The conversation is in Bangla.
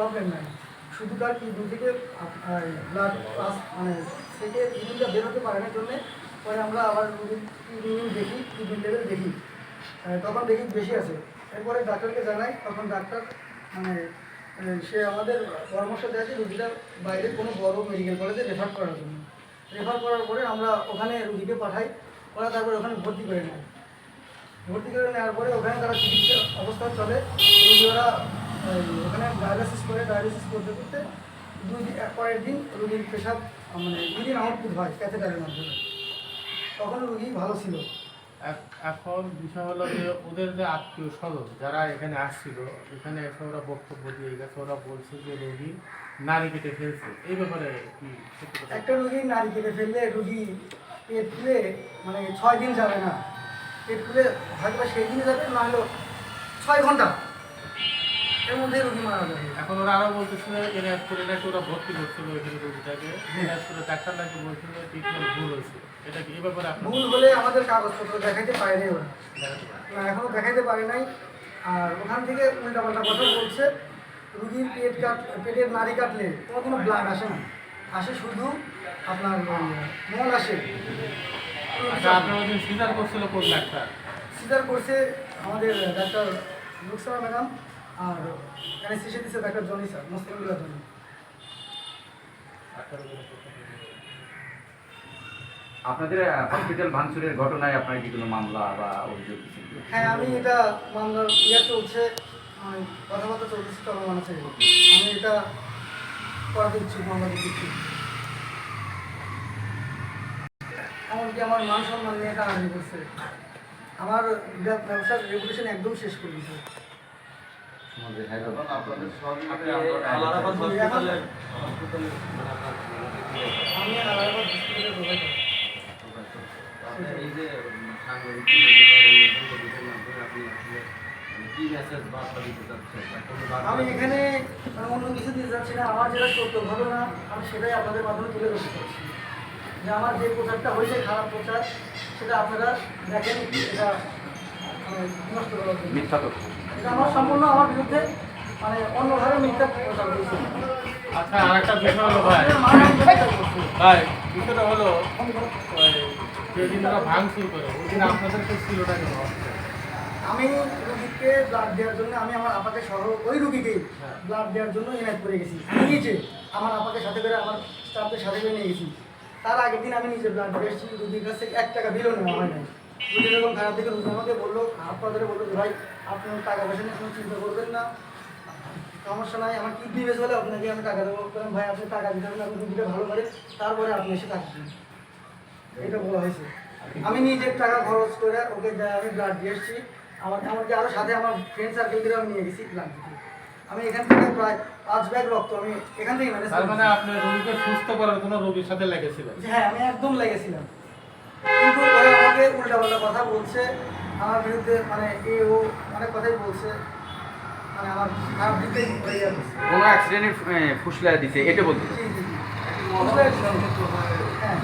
প্রবলেম নাই। শুধু তার কিডনি থেকে ব্লাড পাস মানে থেকে কিডনিটা বেরোতে পারে না জন্যে, পরে আমরা আবার কিডনি দেখি কিডনি লেভেল দেখি। তখন দেখি বেশি আছে। এরপরে ডাক্তারকে জানাই, তখন ডাক্তার মানে সে আমাদের পরামর্শ দেয় যে রুগীটা বাইরে কোনো বড় মেডিকেল কলেজে রেফার করার জন্য। রেফার করার পরে আমরা ওখানে রুগীকে পাঠাই, ওরা তারপরে ওখানে ভর্তি করে নেয়। ভর্তি করে নেওয়ার পরে ওখানে তারা চিকিৎসা অবস্থা চলে। রুগী ওরা ওখানে ডায়ালিসিস করে ডায়ালিসিস করতে করতে দুই দিন এক পরের দিন রুগীর পেশাব মানে ইউরিন আউটপুট হয় ক্যাথেটারের মাধ্যমে। তখন রুগী ভালো ছিল। এখ- এখন বিষয় হলো যে ওদের যে আত্মীয় স্বজন যারা এখানে আসছিল এখানে এসে ওরা বক্তব্য দিয়ে গেছে ওরা বলছে যে রোগী নারী কেটে ফেলছে। এই ব্যাপারে কি একটা রুগী নারী কেটে ফেললে রুগী পেট ফুলে মানে ছয় দিন যাবে না। পেট ফুলে হয়তো সেই দিনে যাবে না হলেও ছয় ঘণ্টা। এর মধ্যে রুগী মারা যাবে। এখন ওরা আরও বলতেছিল এনএসপুরে নাকি ওরা ভর্তি করছিল এখানে রোগীটাকে। এনএসপুরে ডাক্তার নাকি বলছিল ট্রিটমেন্ট ভুল হয়েছে। এটা কি ব্যাপারে ভুল হলে আমাদের কাগজপত্র দেখাইতে পারেনি ওরা। দেখাতে না এখনও দেখাইতে পারে নাই। আর ওখান থেকে উল্টাপাল্টা কথা বলছে রুগীর পেট কাট পেটের নাড়ি কাটলে কোনো কোনো ব্লাড আসে না। আসে শুধু আপনার মল আসে। আচ্ছা সিজার করছিল কোন ডাক্তার? সিজার করছে আমাদের ডাক্তার লুকসারা ম্যাডাম। আর এখানে অ্যানেস্থেশিয়া দিচ্ছে doctor Johnny sir Muslimullah Jony. আপনাদের হসপিটাল ভাঙচুরের ঘটনায় আপনার কি কোনো মামলা বা অভিযোগ হ্যাঁ আমি এটা মামলার ইয়ে চলছে কথাবার্তা চলতেছে চলমান আছে আমি এটা করাতে ইচ্ছুক মামলা দিতে ইচ্ছুক। এমনকি আমার মান সম্মান নিয়ে টানাটানি করছে। আমার ব্যবসার রেপুটেশন একদম শেষ করে দিচ্ছে এই যে বা আমি এখানে মানে অন্য কিছু দিতে চাচ্ছি না আমার যেটা সত্য ঘটনা আমি সেটাই আপনাদের মাধ্যমে তুলে ধরতে চাচ্ছি। যে আমার যে প্রচারটা হয়েছে খারাপ প্রচার সেটা আপনারা দেখেন এটা মানে নষ্ট করার মিথ্যা তথ্য। এটা আমার সম্পূর্ণ আমার বিরুদ্ধে মানে অন্যভাবে মিথ্যা প্রচার করছে। আচ্ছা আর একটা বিষয় হলো ভাই। সম্মান প্রচার করছে। ভাই বিষয়টা হলো যেদিন ওরা ভাঙচুর করে ওই দিন আপনাদের তো ছিল না কেন আমি রুগীকে ব্লাড দেওয়ার জন্য আমি আমার আপাকে সহ ওই রুগীকে হ্যাঁ। ব্লাড দেওয়ার জন্য এনআইট করে গেছি। নিজে আমার আপাকে সাথে করে আমার স্টাফদের সাথে করে নিয়ে গেছি। তার আগের দিন আমি নিজে ব্লাড দিয়ে এসেছি রুগীর কাছ এক টাকা বিলও নেওয়া হয় নাই। যখন খারাপ দিকে আমাকে বলল হাত পা ধরে বলল ভাই আপনি টাকা পয়সা নিয়ে কোনো চিন্তা করবেন না। সমস্যা নাই আমার কিডনি বেশ হলে আপনাকে আমি টাকা দেবো। কারণ ভাই আপনি টাকা দিতে হবে আপনি রুগীটা ভালো করে তারপরে আপনি এসে টাকা দিন এটা বলা হয়েছে। আমি নিজের টাকা খরচ করে ওকে আমি ব্লাড দিয়ে এসেছি। আমার আমাকে আরও সাথে আমার ফ্রেন্ড সার্কেলদের আমি নিয়ে গেছি ব্লাড দিতে। আমি এখান থেকে প্রায় পাঁচ ব্যাগ রক্ত আমি এখান থেকে ম্যানেজ তার মানে আপনি রোগীকে সুস্থ করার জন্য রোগীর সাথে লেগেছিলেন? হ্যাঁ আমি একদম লেগেছিলাম। কিন্তু আমাকে উল্টা পাল্টা কথা বলছে আমার বিরুদ্ধে মানে এ ও অনেক কথাই বলছে। মানে আমার খারাপ দিকে হয়ে যাচ্ছে। কোনো অ্যাক্সিডেন্টের ফুসলা দিছে এটা বলতে? হ্যাঁ।